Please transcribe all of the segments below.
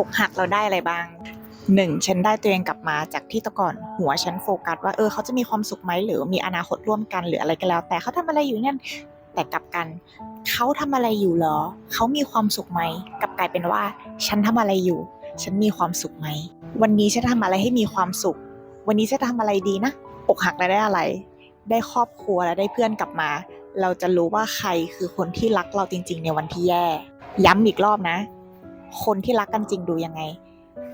อกหักเราได้อะไรบ้างหนึ่งฉันได้ตัวเองกลับมาจากที่ตะก่อนหัวฉันโฟกัสว่าเออเขาจะมีความสุขไหมหรือมีอนาคตร่วมกันหรืออะไรก็แล้ว แต่เขาทำอะไรอยู่เนี่ยแต่กลับกัน เขาทำอะไรอยู่เหรอ เขามีความสุขไหมกลับกลายเป็นว่า ฉันทำอะไรอยู่ ฉันมีความสุขไหมวันนี้ฉันทำอะไรให้มีความสุข วันนี้ฉันทำอะไรดีนะอกหักแล้วได้อะไร ได้ครอบครัวและได้เพื่อนกลับมา เราจะรู้ว่าใครคือคนที่รักเราจริง ๆ ในวันที่แย่ ย้ำอีกรอบนะ คนที่รักกันจริงดูยังไง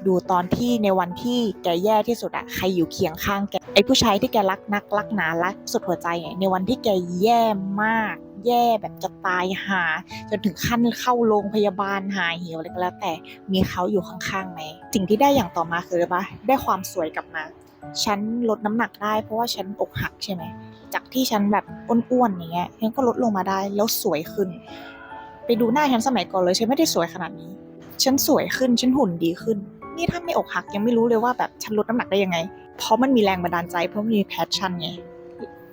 ดูตอนที่ในวันที่แกแย่ที่สุดอะใครอยู่เคียงข้างแกไอ้ผู้ชายที่แกรักนักรักหนารักสุดหัวใจในวันที่แกแย่มาก แย่แบบจะตายหา จนถึงขั้นเข้าโรงพยาบาลหาหิวอะไรก็แล้ว แต่มีเขาอยู่ข้างๆไหมสิ่งที่ได้อย่างต่อมาคืออะไรปะได้ความสวยกลับมาฉันลดน้ำหนักได้เพราะว่าฉันอกหักใช่ไหมจากที่ฉันแบบอ้วนๆอย่างเงี้ยฉันก็ลดลงมาได้แล้วสวยขึ้น ไปดูหน้าฉันสมัยก่อนเลยฉันไม่ได้สวยขนาดนี้ ฉันสวยขึ้น ฉันหุ่นดีขึ้น นี่ถ้าไม่อกหักยังไม่รู้เลยว่าแบบฉันลดน้ำหนักได้ยังไง เพราะมันมีแรงบันดาลใจ เพราะมันมีแพชชั่นไง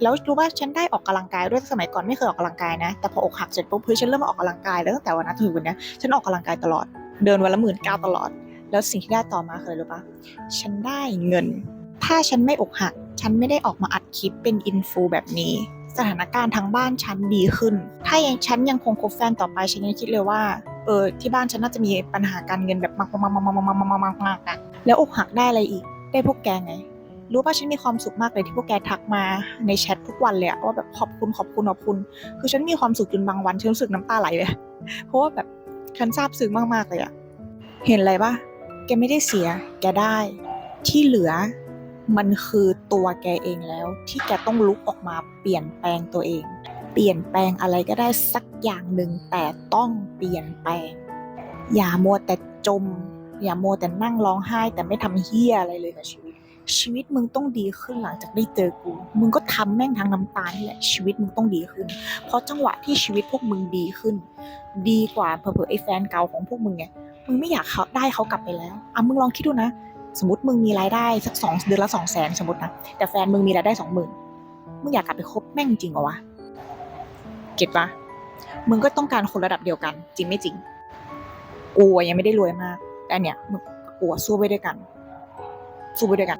แล้วรู้ว่าฉันได้ออกกำลังกายด้วยสมัยก่อนไม่เคยออกกำลังกายนะ แต่พออกหักเสร็จปุ๊บเฮ้ยฉันเริ่มมาออกกำลังกายแล้วตั้งแต่วันนั้นถึงวันเนี้ยฉันออกกำลังกายตลอด เดินวันละหมื่นเก้าตลอด แล้วสิ่งที่ได้ต่อมาคืออะไรรู้ปะฉันได้เงิน ถ้าฉันไม่อกหัก ฉันไม่ได้ออกมาอัดคลิปเป็นอินฟูแบบนี้ สถานการณ์ทางบ้านฉันดีขึ้น ถ้ายังฉันยังคงคบแฟนต่อไปฉันยังคิดเลยว่าเออที่บ้านฉันน่าจะมีปัญหาการเงินแบบมากมากมากมากมากมากมากมากอะแล้วอกหักได้อะไรอีก ได้พวกแกไง รู้ป่ะฉันมีความสุขมากเลยที่พวกแกทักมาในแชททุกวันเลยอะว่าแบบขอบคุณขอบคุณขอบคุณ คือฉันมีความสุขจนบางวันฉันรู้สึกน้ำตาไหลเลย เพราะว่าแบบฉันซาบซึ้งมากๆเลยอะเห็นอะไรป่ะแกไม่ได้เสีย แกได้ ที่เหลือ มันคือตัวแกเองแล้ว ที่แกต้องลุกออกมาเปลี่ยนแปลงตัวเอง เปลี่ยนแปลงอะไรก็ได้สักอย่างหนึ่งแต่ต้องเปลี่ยนแปลง อย่ามัวแต่จม อย่ามัวแต่นั่งร้องไห้แต่ไม่ทำเฮียอะไรเลยกับชีวิต ชีวิตมึงต้องดีขึ้นหลังจากได้เจอกู มึงก็ทำแม่งทางน้ำตานี่แหละชีวิตมึงต้องดีขึ้น เพราะจังหวะที่ชีวิตพวกมึงดีขึ้น ดีกว่าเผลอๆไอ้แฟนเก่าของพวกมึงไงมึงไม่อยากเขาได้เขากลับไปแล้วอะมึงลองคิดดูนะ สมมติมึงมีรายได้สักสองเดือนละสองแสนสมมตินะแต่แฟนมึงมีรายได้สองหมื่นมึงอยากกลับไปคบแม่งจริงเหรอวะเก็ตปะมึงก็ต้องการคนระดับเดียวกัน จริงไม่จริงกูอะยังไม่ได้รวยมาก แต่เนี่ยกูสู้ไปด้วยกัน สู้ไปด้วยกัน